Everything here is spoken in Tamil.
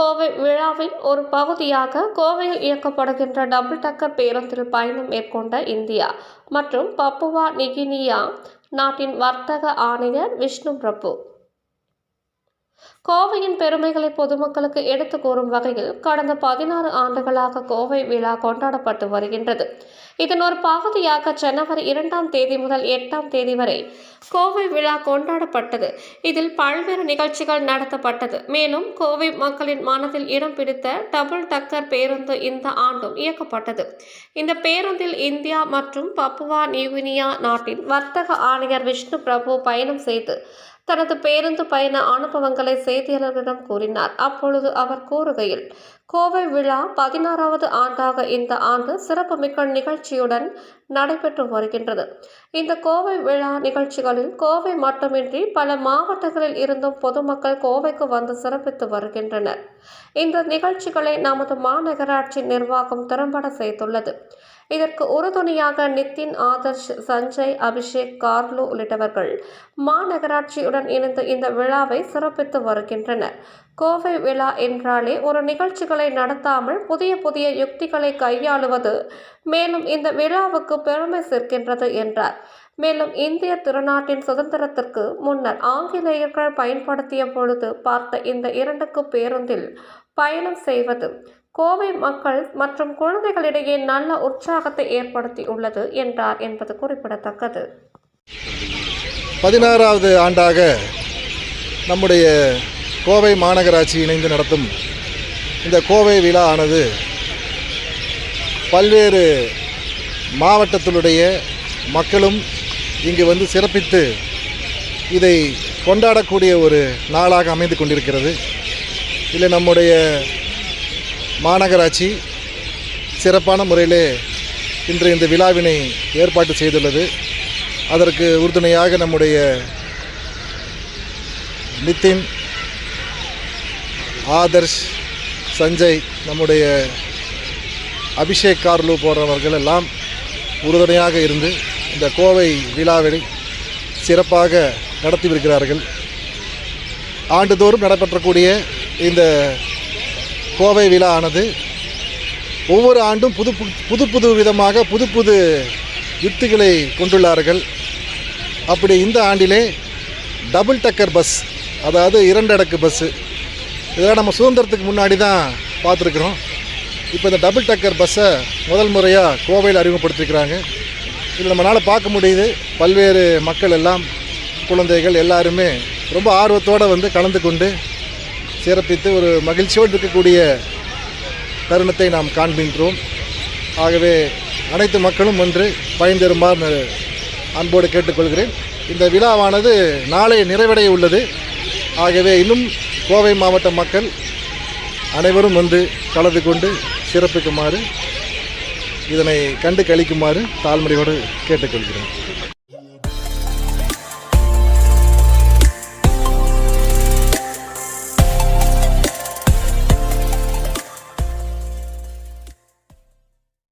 கோவை விழாவின் ஒரு பகுதியாக கோவையில் இயக்கப்படுகின்ற டபுள் டக்கர் பேருந்தில் பயணம் மேற்கொண்ட இந்தியா மற்றும் பப்புவா நிகினியா நாட்டின் வர்த்தக ஆணையர் விஷ்ணு பிரபு. கோவையின் பெருமைகளை பொதுமக்களுக்கு எடுத்து கூறும் வகையில் கடந்த பதினாறு ஆண்டுகளாக கோவை விழா கொண்டாடப்பட்டு வருகின்றது. இதன் ஒரு பகுதியாக ஜனவரி இரண்டாம் தேதி முதல் எட்டாம் தேதி வரை கோவை விழா கொண்டாடப்பட்டது. இதில் பல்வேறு நிகழ்ச்சிகள் நடத்தப்பட்டது. மேலும் கோவை மக்களின் மனதில் இடம் பிடித்த டபுள் டக்கர் பேருந்து இந்த ஆண்டும் இயக்கப்பட்டது. இந்த பேருந்தில் இந்தியா மற்றும் பப்புவா நியூகினியா நாட்டின் வர்த்தக ஆணையர் விஷ்ணு பிரபு பயணம் செய்து தனது பேருந்து பயண அனுபவங்களை செய்தியாளர்களிடம் கூறினார். அப்பொழுது அவர் கூறுகையில் கோவை விழா பதினாறாவது ஆண்டாக இந்த ஆண்டு சிறப்புமிக்க நிகழ்ச்சியுடன் நடைபெற்று வருகின்றது. இந்த கோவை விழா நிகழ்ச்சிகளில் கோவை மட்டுமின்றி பல மாவட்டங்களில் இருந்தும் பொதுமக்கள் கோவைக்கு வந்து சிறப்பித்து வருகின்றனர். இந்த நிகழ்ச்சிகளை நமது மாநகராட்சி நிர்வாகம் திறம்பட செய்துள்ளது. இதற்கு உறுதுணையாக நிதின் ஆதர்ஷ் சஞ்சய் அபிஷேக் கார்லு உள்ளிட்டவர்கள் மாநகராட்சியுடன் இணைந்து இந்த விழாவை சிறப்பித்து வருகின்றனர். கோவை விழா என்றாலே ஒரு நிகழ்ச்சிகளை நடத்தாமல் புதிய புதிய யுக்திகளை கையாளுவது மேலும் இந்த விழாவுக்கு பெருமை சேர்க்கின்றது என்றார். மேலும் இந்திய திருநாட்டின் சுதந்திரத்திற்கு முன்னர் ஆங்கிலேயர்கள் பயன்படுத்திய பொழுது பார்த்த இந்த இரண்டுக்கு பேருந்தில் பயணம் செய்வது கோவை மக்கள் மற்றும் குழந்தைகளிடையே நல்ல உற்சாகத்தை ஏற்படுத்தி உள்ளது என்றார் என்பது குறிப்பிடத்தக்கது. பதினாறாவது ஆண்டாக நம்முடைய கோவை மாநகராட்சி இணைந்து நடத்தும் இந்த கோவை விழா ஆனது பல்வேறு மாவட்டத்தினுடைய மக்களும் இங்கு வந்து சிறப்பித்து இதை கொண்டாடக்கூடிய ஒரு நாளாக அமைந்து கொண்டிருக்கிறது. இதில் நம்முடைய மாநகராட்சி சிறப்பான முறையிலே இன்று இந்த விழாவினை ஏற்பாடு செய்துள்ளது. அதற்கு உறுதுணையாக நம்முடைய நிதின் ஆதர்ஷ் சஞ்சய் நம்முடைய அபிஷேக் கார்லு போன்றவர்கள் எல்லாம் உறுதுணையாக இருந்து இந்த கோவை விழாவை சிறப்பாக நடத்தி வருகிறார்கள் ஆண்டுதோறும் நடைபெற்றக்கூடிய இந்த கோவை விழா ஆனது ஒவ்வொரு ஆண்டும் புது புது புது புது விதமாக புது புது யுக்திகளை கொண்டுள்ளார்கள். அப்படி இந்த ஆண்டிலே டபுள் டக்கர் பஸ் அதாவது இரண்டு பஸ்ஸு இதெல்லாம் நம்ம சுதந்திரத்துக்கு முன்னாடி தான் பார்த்துருக்குறோம். இப்போ இந்த டபுள் டக்கர் பஸ்ஸை முதல் முறையாக கோவையில் அறிமுகப்படுத்திருக்கிறாங்க. இதில் நம்மளால் பார்க்க முடியுது. பல்வேறு மக்கள் எல்லாம் குழந்தைகள் எல்லாருமே ரொம்ப ஆர்வத்தோடு வந்து கலந்து கொண்டு சிறப்பித்து ஒரு மகிழ்ச்சியோடு இருக்கக்கூடிய தருணத்தை நாம் காண்கின்றோம். ஆகவே அனைத்து மக்களும் ஒன்று பயன்தருமாறு அன்போடு கேட்டுக்கொள்கிறேன். இந்த விழாவானது நாளை நிறைவடைய உள்ளது. ஆகவே இன்னும் கோவை மாவட்ட மக்கள் அனைவரும் வந்து கலந்து கொண்டு சிறப்பிக்குமாறு இதனை கண்டு கழிக்குமாறு தாழ்மொழியோடு கேட்டுக்கொள்கிறேன்.